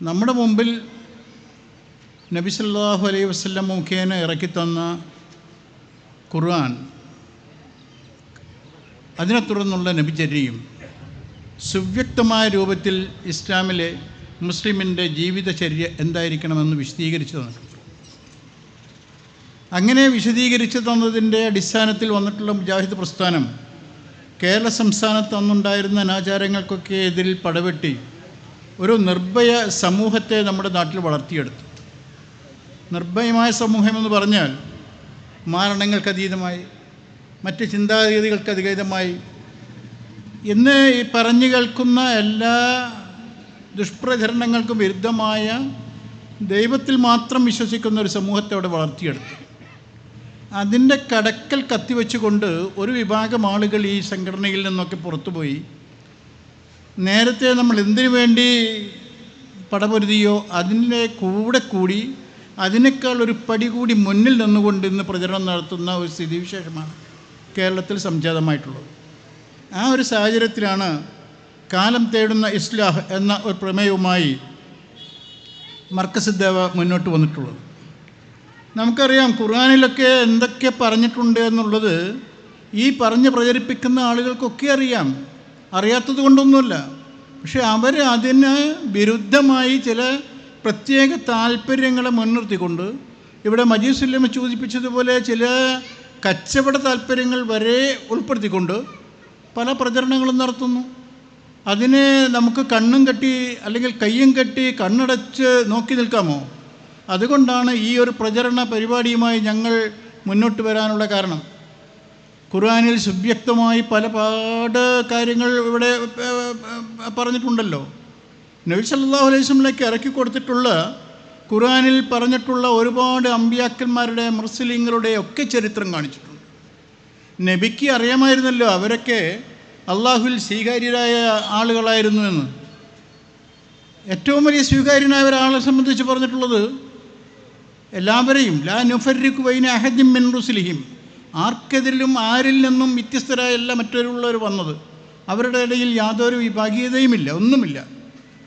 നമ്മുടെ മുമ്പിൽ നബി സല്ലാഹു അലൈഹി വസല്ലം മുഖേന ഇറക്കിത്തന്ന ഖുർആൻ അതിനെ തുടർന്നുള്ള നബിചര്യയും സുവ്യക്തമായ രൂപത്തിൽ ഇസ്ലാമിലെ മുസ്ലിമിന്റെ ജീവിതചര്യ എന്തായിരിക്കണമെന്ന് വിശദീകരിച്ചു തന്നിട്ടുണ്ട്. അങ്ങനെ വിശദീകരിച്ചു തന്നതിന്റെ അടിസ്ഥാനത്തിൽ വന്നിട്ടുള്ള മുജാഹിദ് പ്രസ്ഥാനം കേരള സംസ്ഥാനത്ത് അന്നുണ്ടായിരുന്ന അനാചാരങ്ങൾക്കൊക്കെ എതിരിൽ പടവെട്ടി ഒരു നിർഭയ സമൂഹത്തെ നമ്മുടെ നാട്ടിൽ വളർത്തിയെടുത്തു. നിർഭയമായ സമൂഹം എന്ന് പറഞ്ഞാൽ മാരണങ്ങൾക്കതീതമായി മറ്റ് ചിന്താഗതികൾക്ക് അതീതമായി. ഈ പറഞ്ഞു കേൾക്കുന്ന എല്ലാ ദുഷ്പ്രചരണങ്ങൾക്കും വിരുദ്ധമായ ദൈവത്തിൽ മാത്രം വിശ്വസിക്കുന്ന ഒരു സമൂഹത്തെ അവിടെ വളർത്തിയെടുത്തു. അതിന്റെ കടക്കൽ കത്തിവെച്ചുകൊണ്ട് ഒരു വിഭാഗം ആളുകൾ ഈ സംഘടനയിൽ നിന്നൊക്കെ പുറത്തുപോയി. നേരത്തെ നമ്മൾ എന്തിനു വേണ്ടി പടപൊരുതിയോ അതിന്റെ കൂടെ കൂടി അതിനേക്കാൾ ഒരു പടി കൂടി മുന്നിൽ നിന്നുകൊണ്ട് ഇന്ന് പ്രചരണം നടത്തുന്ന ഒരു സ്ഥിതിവിശേഷമാണ് കേരളത്തിൽ സംജാതമായിട്ടുള്ളത്. ആ ഒരു സാഹചര്യത്തിലാണ് കാലം തേടുന്ന ഇസ്ലാഹ് എന്ന ഒരു പ്രമേയവുമായി മർക്കസിദ്ദേവ മുന്നോട്ട് വന്നിട്ടുള്ളത്. നമുക്കറിയാം ഖുർആാനിലൊക്കെ എന്തൊക്കെ പറഞ്ഞിട്ടുണ്ട് എന്നുള്ളത് ഈ പറഞ്ഞ് പ്രചരിപ്പിക്കുന്ന ആളുകൾക്കൊക്കെ അറിയാം. അറിയാത്തത് കൊണ്ടൊന്നുമില്ല. പക്ഷെ അവർ അതിന് വിരുദ്ധമായി ചില പ്രത്യേക താല്പര്യങ്ങളെ മുൻനിർത്തിക്കൊണ്ട് ഇവിടെ മജീദ് സുല്ലമ സൂചിപ്പിച്ചതുപോലെ ചില കച്ചവട താല്പര്യങ്ങൾ വരെ ഉൾപ്പെടുത്തിക്കൊണ്ട് പല പ്രചരണങ്ങളും നടത്തുന്നു. അതിനെ നമുക്ക് കണ്ണും കെട്ടി അല്ലെങ്കിൽ കയ്യും കെട്ടി കണ്ണടച്ച് നോക്കി നിൽക്കാമോ? അതുകൊണ്ടാണ് ഈ ഒരു പ്രചരണ പരിപാടിയുമായി ഞങ്ങൾ മുന്നോട്ട് വരാനുള്ള കാരണം. ഖുർആാനിൽ സുവ്യക്തമായി പല പാട് കാര്യങ്ങൾ ഇവിടെ പറഞ്ഞിട്ടുണ്ടല്ലോ. നബി സല്ലല്ലാഹു അലൈഹി ഇറക്കി കൊടുത്തിട്ടുള്ള ഖുർആാനിൽ പറഞ്ഞിട്ടുള്ള ഒരുപാട് അമ്പിയാക്കന്മാരുടെ മുസ്ലിങ്ങളുടെ ഒക്കെ ചരിത്രം കാണിച്ചിട്ടുണ്ട്. നബിക്ക് അറിയാമായിരുന്നല്ലോ അവരൊക്കെ അള്ളാഹുവിൽ സ്വീകാര്യരായ ആളുകളായിരുന്നു എന്ന്. ഏറ്റവും വലിയ സ്വീകാര്യനായ ഒരാളെ സംബന്ധിച്ച് പറഞ്ഞിട്ടുള്ളത് എല്ലാവരെയും ലാ നുഫരിഖു വൈന അഹദിം മിൻ റുസുലിഹിം. ആർക്കെതിരിലും ആരിൽ നിന്നും വ്യത്യസ്തരായല്ല മറ്റൊരുള്ളവർ വന്നത് അവരുടെ ഇടയിൽ യാതൊരു വിഭാഗീയതയുമില്ല ഒന്നുമില്ല.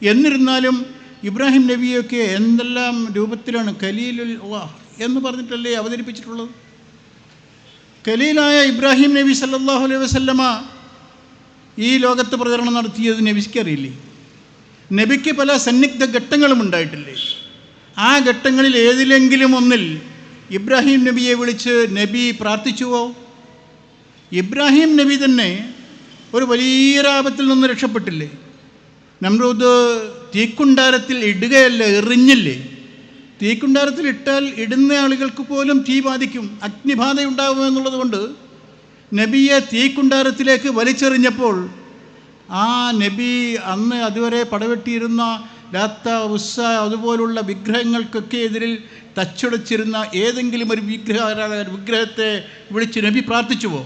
എന്നിരുന്നാലും ഇബ്രാഹിം നബിയൊക്കെ എന്തെല്ലാം രൂപത്തിലാണ് കലീലുൽ വാ എന്ന് പറഞ്ഞിട്ടല്ലേ അവതരിപ്പിച്ചിട്ടുള്ളത്? കലീലായ ഇബ്രാഹിം നബി സല്ലാഹു അലൈഹി വസല്ലമ ഈ ലോകത്ത് പ്രചരണം നടത്തിയത് നബിക്ക് അറിയില്ലേ? നബിക്ക് പല സന്നിഗ്ധ ഘട്ടങ്ങളും ഉണ്ടായിട്ടില്ലേ? ആ ഘട്ടങ്ങളിൽ ഏതിലെങ്കിലും ഒന്നിൽ ഇബ്രാഹിം നബിയെ വിളിച്ച് നബി പ്രാർത്ഥിച്ചുവോ? ഇബ്രാഹിം നബി തന്നെ ഒരു വലിയ ആപത്തിൽ നിന്ന് രക്ഷപ്പെട്ടില്ലേ? നമ്രൂദ് തീക്കുണ്ടാരത്തിൽ ഇടുകയല്ല എറിഞ്ഞില്ലേ? തീക്കുണ്ടാരത്തിൽ ഇട്ടാൽ ഇടുന്ന ആളുകൾക്ക് പോലും തീ ബാധിക്കും അഗ്നിബാധയുണ്ടാകും എന്നുള്ളത് കൊണ്ട് നബിയെ തീക്കുണ്ടാരത്തിലേക്ക് വലിച്ചെറിഞ്ഞപ്പോൾ ആ നബി അന്ന് അതുവരെ പടവെട്ടിയിരുന്ന ലാത്ത ഉസ്സ അതുപോലുള്ള വിഗ്രഹങ്ങൾക്കൊക്കെ എതിരിൽ തച്ചുടച്ചിരുന്ന ഏതെങ്കിലും ഒരു വിഗ്രഹ വിഗ്രഹത്തെ വിളിച്ച് നബി പ്രാർത്ഥിച്ചുവോ?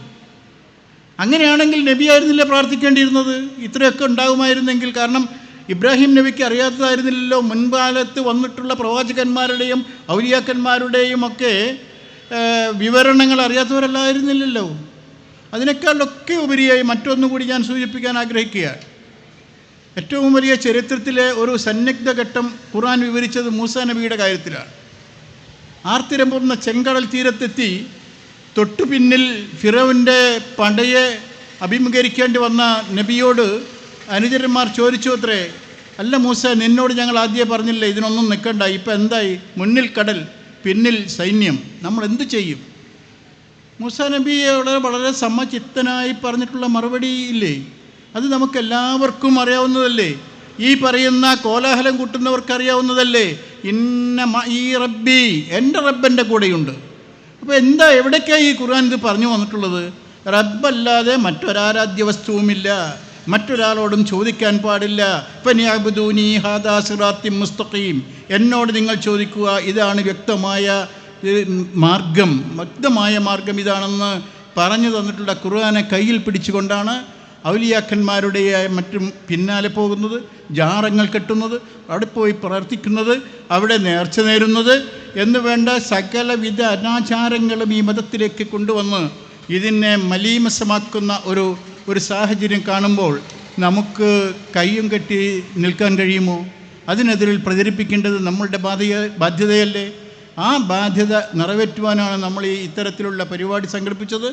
അങ്ങനെയാണെങ്കിൽ നബിയായിരുന്നില്ല പ്രാർത്ഥിക്കേണ്ടിയിരുന്നത്? ഇത്രയൊക്കെ ഉണ്ടാകുമായിരുന്നെങ്കിൽ കാരണം ഇബ്രാഹിം നബിക്ക് അറിയാത്തതായിരുന്നില്ലല്ലോ. മുൻകാലത്ത് വന്നിട്ടുള്ള പ്രവാചകന്മാരുടെയും ഔലിയാക്കന്മാരുടെയും ഒക്കെ വിവരണങ്ങൾ അറിയാത്തവരല്ലായിരുന്നില്ലല്ലോ. അതിനേക്കാളൊക്കെ ഉപരിയായി മറ്റൊന്നുകൂടി ഞാൻ സൂചിപ്പിക്കാൻ ആഗ്രഹിക്കുകയാണ്. ഏറ്റവും വലിയ ചരിത്രത്തിലെ ഒരു സന്നിഗ്ധ ഘട്ടം ഖുർആൻ വിവരിച്ചത് മൂസ നബിയുടെ കാര്യത്തിലാണ്. ആർത്തിരമ്പുന്ന ചെങ്കടൽ തീരത്തെത്തി തൊട്ടു പിന്നിൽ ഫിറോവിന്റെ പടയെ അഭിമുഖീകരിക്കേണ്ടി വന്ന നബിയോട് അനുചരന്മാർ ചോദിച്ചു അത്രേ അല്ല മൂസ നിന്നോട് ഞങ്ങൾ ആദ്യമേ പറഞ്ഞില്ലേ ഇതിനൊന്നും നിൽക്കണ്ട. ഇപ്പം എന്തായി? മുന്നിൽ കടൽ പിന്നിൽ സൈന്യം. നമ്മൾ എന്തു ചെയ്യും? മൂസ നബിയോട് വളരെ സമചിത്തനായി പറഞ്ഞിട്ടുള്ള മറുപടി ഇല്ലേ? അത് നമുക്കെല്ലാവർക്കും അറിയാവുന്നതല്ലേ? ഈ പറയുന്ന കോലാഹലം കൂട്ടുന്നവർക്ക് അറിയാവുന്നതല്ലേ ഇന്ന ഈ റബ്ബി എന്റെ റബ്ബന്റെ കൂടെയുണ്ട്. അപ്പോൾ എന്താ എവിടേക്കാണ് ഈ ഖുർആൻ ഇത് പറഞ്ഞു വന്നിട്ടുള്ളത്? റബ്ബല്ലാതെ മറ്റൊരാരാധ്യ വസ്തുവുമില്ല മറ്റൊരാളോടും ചോദിക്കാൻ പാടില്ല. ഹാദാ മുസ്തഖീം. എന്നോട് നിങ്ങൾ ചോദിക്കുക ഇതാണ് വ്യക്തമായ മാർഗം വ്യക്തമായ മാർഗം ഇതാണെന്ന് പറഞ്ഞു തന്നിട്ടുള്ള ഖുർആനെ കയ്യിൽ പിടിച്ചുകൊണ്ടാണ് ഔലിയാക്കന്മാരുടെ മറ്റും പിന്നാലെ പോകുന്നത് ജാറങ്ങൾ കെട്ടുന്നത് അവിടെ പോയി പ്രാർത്ഥിക്കുന്നത് അവിടെ നേർച്ച നേരുന്നത് എന്ന് വേണ്ട സകലവിധ അനാചാരങ്ങളും ഈ മതത്തിലേക്ക് കൊണ്ടുവന്ന് ഇതിനെ മലീമസമാക്കുന്ന ഒരു ഒരു സാഹചര്യം കാണുമ്പോൾ നമുക്ക് കയ്യും കെട്ടി നിൽക്കാൻ കഴിയുമോ? അതിനെതിരിൽ പ്രചരിപ്പിക്കേണ്ടത് നമ്മളുടെ ബാധ്യ ബാധ്യതയല്ലേ? ആ ബാധ്യത നിറവേറ്റുവാനാണ് നമ്മൾ ഈ ഇത്തരത്തിലുള്ള പരിപാടി സംഘടിപ്പിച്ചത്.